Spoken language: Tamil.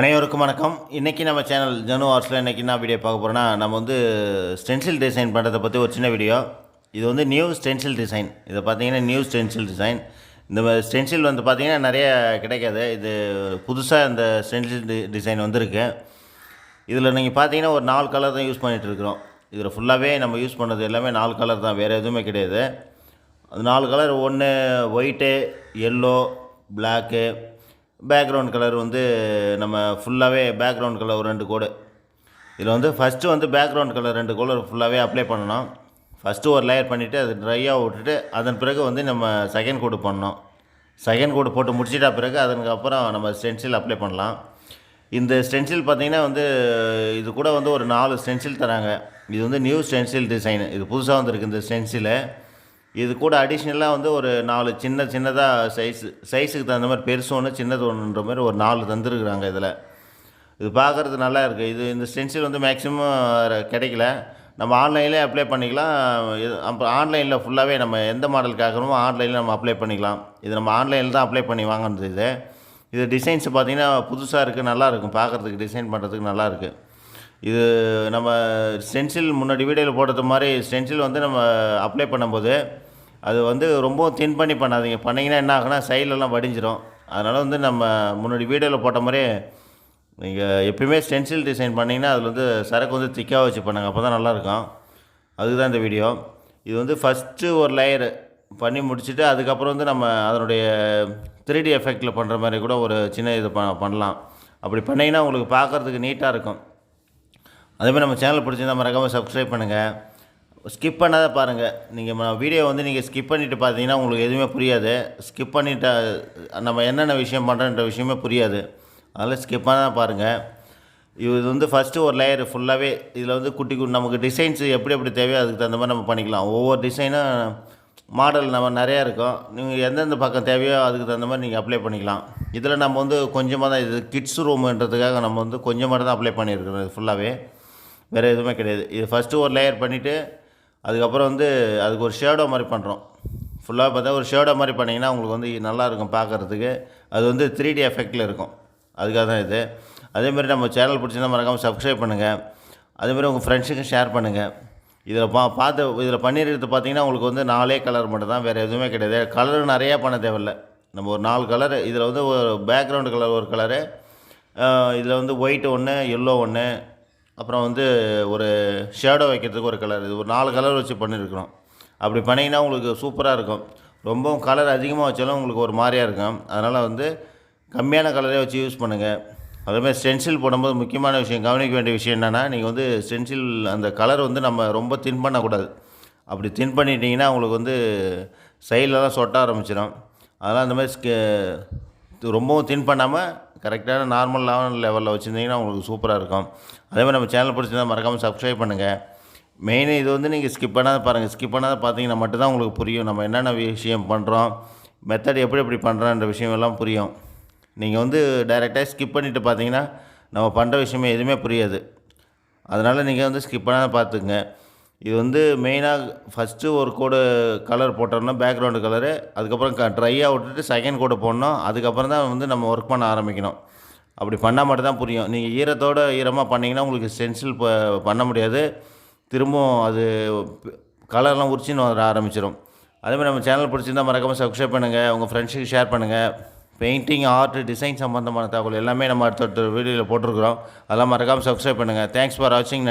அனைவருக்கும் வணக்கம். இன்றைக்கி நம்ம சேனல் ஜனு ஆர்ட்ஸில் இன்றைக்கி என்ன வீடியோ பார்க்க போகிறோன்னா நம்ம வந்து ஸ்டென்சில் டிசைன் பண்ணுறதை பற்றி ஒரு சின்ன வீடியோ இது வந்து நியூ ஸ்டென்சில் டிசைன் இதை பார்த்தீங்கன்னா நியூ ஸ்டென்சில் டிசைன் இந்த ஸ்டென்சில் வந்து பார்த்தீங்கன்னா நிறைய கிடைக்காது. இது புதுசாக இந்த ஸ்டென்சில் டி டிசைன் வந்திருக்கு. இதில் நீங்கள் பார்த்தீங்கன்னா ஒரு நாலு கலர் தான் யூஸ் பண்ணிகிட்டு இருக்கிறோம். இதில் ஃபுல்லாகவே நம்ம யூஸ் பண்ணது எல்லாமே நாலு கலர் தான். வேறு எதுவுமே கிடையாது. அது நாலு கலர் ஒன்று white yellow black background colour வந்து நம்ம ஃபுல்லாகவே பேக்ரவுண்ட் கலர் ஒரு ரெண்டு கோடு. இதில் வந்து ஃபஸ்ட்டு வந்து பேக்ரவுண்ட் கலர் ரெண்டு கலர் ஃபுல்லாகவே அப்ளை பண்ணணும். ஃபஸ்ட்டு ஒரு லேயர் பண்ணிவிட்டு அது ட்ரையாக விட்டுட்டு அதன் பிறகு வந்து நம்ம செகண்ட் கோடு பண்ணணும். செகண்ட் கோடு போட்டு முடிச்சிட்டா பிறகு அதுக்கப்புறம் நம்ம ஸ்டென்சில் அப்ளை பண்ணலாம். இந்த ஸ்டென்சில் பார்த்தீங்கன்னா வந்து இது கூட வந்து ஒரு நாலு ஸ்டென்சில் தராங்க. இது வந்து நியூ ஸ்டென்சில் டிசைன் இது புதுசாக வந்திருக்கு இந்த ஸ்டென்சிலு இது கூட அடிஷ்னலாக வந்து ஒரு நாலு சின்ன சின்னதாக சைஸ் சைஸுக்கு தகுந்த மாதிரி பெருசு ஒன்று சின்னது ஒன்றுன்ற மாதிரி ஒரு நாலு தந்துருக்குறாங்க இதில். இது பார்க்குறது நல்லா இருக்குது இது இந்த ஸ்டென்சில் வந்து மேக்ஸிமம் கிடைக்கல. நம்ம ஆன்லைன்லேயே அப்ளை பண்ணிக்கலாம். இது அப்புறம் ஆன்லைனில் ஃபுல்லாகவே நம்ம எந்த மாடல் கேட்குறோமோ ஆன்லைனில் நம்ம அப்ளை பண்ணிக்கலாம். இது நம்ம ஆன்லைனில் தான் அப்ளை பண்ணி வாங்கினது இது. இது டிசைன்ஸ் பார்த்திங்கன்னா புதுசாக இருக்குது நல்லா இருக்கும். பார்க்குறதுக்கு டிசைன் பண்ணுறதுக்கு நல்லா இருக்குது இது நம்ம ஸ்டென்சில் முன்னாடி வீடியோவில் போடுறது மாதிரி ஸ்டென்சில் வந்து நம்ம அப்ளை பண்ணும்போது அது வந்து ரொம்ப தின் பண்ணி பண்ணாதீங்க. பண்ணிங்கன்னா என்ன ஆகுனா சைட்லலாம் வடிஞ்சிரும். அதனால் வந்து நம்ம முன்னாடி வீடியோவில் போட்ட மாதிரியே நீங்கள் எப்பயுமே ஸ்டென்சில் டிசைன் பண்ணிங்கன்னா அதில் வந்து சரக்கு வந்து திக்காக வச்சு பண்ணுங்க. அப்போ தான் நல்லாயிருக்கும். அதுக்கு தான் இந்த வீடியோ இது வந்து ஃபஸ்ட்டு ஒரு லேயரு பண்ணி முடிச்சுட்டு அதுக்கப்புறம் வந்து நம்ம அதனுடைய 3D எஃபெக்டில் பண்ணுற மாதிரி கூட ஒரு சின்ன இது ப பண்ணலாம். அப்படி பண்ணிங்கன்னா உங்களுக்கு பார்க்குறதுக்கு நீட்டாக இருக்கும். அதேமாதிரி நம்ம சேனல் பிடிச்சிருந்தா மறக்காமல் சப்ஸ்கிரைப் பண்ணுங்கள் ஸ்கிப் பண்ணாத பாருங்கள் நீங்கள் வீடியோ வந்து நீங்கள் ஸ்கிப் பண்ணிவிட்டு பார்த்தீங்கன்னா உங்களுக்கு எதுவுமே புரியாது. ஸ்கிப் பண்ணிட்ட நம்ம என்னென்ன விஷயம் பண்ணுறன்ற விஷயமே புரியாது. அதனால் ஸ்கிப் தான் பாருங்கள் இது வந்து ஃபஸ்ட்டு ஒரு லேயர் ஃபுல்லாகவே இதில் வந்து குட்டி குட்டி நமக்கு டிசைன்ஸ் எப்படி எப்படி தேவையோ அதுக்கு தகுந்த மாதிரி நம்ம பண்ணிக்கலாம். ஒவ்வொரு டிசைனும் மாடல் நம்ம நிறையா இருக்கும். நீங்கள் எந்தெந்த பக்கம் தேவையோ அதுக்கு தகுந்த மாதிரி நீங்கள் அப்ளை பண்ணிக்கலாம். இதில் நம்ம வந்து கொஞ்சமாக தான் இது கிட்ஸ் ரூமுன்றதுக்காக நம்ம வந்து கொஞ்சமாக தான் அப்ளை பண்ணியிருக்கிறோம் இது ஃபுல்லாகவே வேறு எதுவுமே கிடையாது. இது ஃபஸ்ட்டு ஒரு லேயர் பண்ணிவிட்டு அதுக்கப்புறம் வந்து அதுக்கு ஒரு ஷேடோ மாதிரி பண்ணுறோம் ஃபுல்லாக பார்த்தா ஒரு ஷேடோ மாதிரி பண்ணிங்கன்னா உங்களுக்கு வந்து நல்லாயிருக்கும் பார்க்குறதுக்கு. அது வந்து த்ரீ டி எஃபெக்டில் இருக்கும். அதுக்காக தான் இது. அதேமாதிரி நம்ம சேனல் பிடிச்சிருந்தா மறக்காமல் சப்ஸ்கிரைப் பண்ணுங்கள் அதேமாதிரி உங்கள் ஃப்ரெண்ட்ஸுக்கும் ஷேர் பண்ணுங்கள் இதில் பா பார்த்து இதில் பண்ணியிருக்கிறது பார்த்தீங்கன்னா உங்களுக்கு வந்து நாலே கலர் மட்டும் தான் வேறு எதுவுமே கிடையாது. கலர் நிறையா பண்ண தேவையில்ல. நம்ம ஒரு நாலு கலர் இதில் வந்து ஒரு பேக்ரவுண்டு கலர் ஒரு கலரு இதில் வந்து ஒயிட் ஒன்று எல்லோ ஒன்று அப்புறம் வந்து ஒரு ஷேடோ வைக்கிறதுக்கு ஒரு கலர் இது ஒரு நாலு கலர் வச்சு பண்ணியிருக்கிறோம். அப்படி பண்ணிங்கன்னா உங்களுக்கு சூப்பராக இருக்கும். ரொம்பவும் கலர் அதிகமாக வச்சாலும் உங்களுக்கு ஒரு மாதிரியாக இருக்கும். அதனால் வந்து கம்மியான கலரே வச்சு யூஸ் பண்ணுங்கள் அதேமாதிரி ஸ்டென்சில் போடும்போது முக்கியமான விஷயம் கவனிக்க வேண்டிய விஷயம் என்னென்னா நீங்கள் வந்து ஸ்டென்சில் அந்த கலர் வந்து நம்ம ரொம்ப தின் பண்ணக்கூடாது. அப்படி தின் பண்ணிட்டீங்கன்னா உங்களுக்கு வந்து சைட்லலாம் சொட்ட ஆரம்பிச்சிடும் அதெல்லாம் அந்த மாதிரி ரொம்பவும் தின் பண்ணாமல் கரெக்டான நார்மல் லெவல் லெவலில் வச்சுருந்தீங்கன்னா உங்களுக்கு சூப்பராக இருக்கும். அதே மாதிரி நம்ம சேனல் பிடிச்சிருந்தா மறக்காமல் சப்ஸ்கிரைப் பண்ணுங்கள் மெயினாக இது வந்து நீங்கள் ஸ்கிப் பண்ணாத பாருங்கள் ஸ்கிப் பண்ணாத பார்த்தீங்கன்னா மட்டும்தான் உங்களுக்கு புரியும் நம்ம என்னென்ன விஷயம் பண்ணுறோம் மெத்தட் எப்படி எப்படி பண்ணுறோன்ற விஷயம் எல்லாம் புரியும். நீங்கள் வந்து டைரெக்டாக ஸ்கிப் பண்ணிவிட்டு பார்த்தீங்கன்னா நம்ம பண்ணுற விஷயமே எதுவுமே புரியாது. அதனால் நீங்கள் வந்து ஸ்கிப் பண்ணாத பார்த்துங்க இது வந்து மெயினாக ஃபஸ்ட்டு ஒரு கோடு கலர் போட்டோம்னா பேக்ரவுண்டு கலரு அதுக்கப்புறம் க ட்ரையாக விட்டுட்டு செகண்ட் கோடு போடணும். அதுக்கப்புறம் தான் வந்து நம்ம ஒர்க் பண்ண ஆரம்பிக்கணும். அப்படி பண்ணால் மட்டும் தான் புரியும். நீங்கள் ஈரத்தோடு ஈரமாக பண்ணிங்கன்னா உங்களுக்கு ஸ்டென்சில் பண்ண முடியாது. திரும்பவும் அது கலர்லாம் உரிச்சின்னு வர ஆரம்பிச்சிடும் அதேமாதிரி நம்ம சேனல் பிடிச்சிருந்தா மறக்காமல் சப்ஸ்கிரைப் பண்ணுங்கள் உங்கள் ஃப்ரெண்ட்ஸுக்கு ஷேர் பண்ணுங்கள் பெயிண்டிங் ஆர்ட் டிசைன் சம்மந்தமான தகவல் எல்லாமே நம்ம அடுத்தடுத்த வீடியோவில் போட்டிருக்கிறோம். அதெல்லாம் மறக்காமல் சப்ஸ்கிரைப் பண்ணுங்கள் தேங்க்ஸ் ஃபார் வாட்சிங்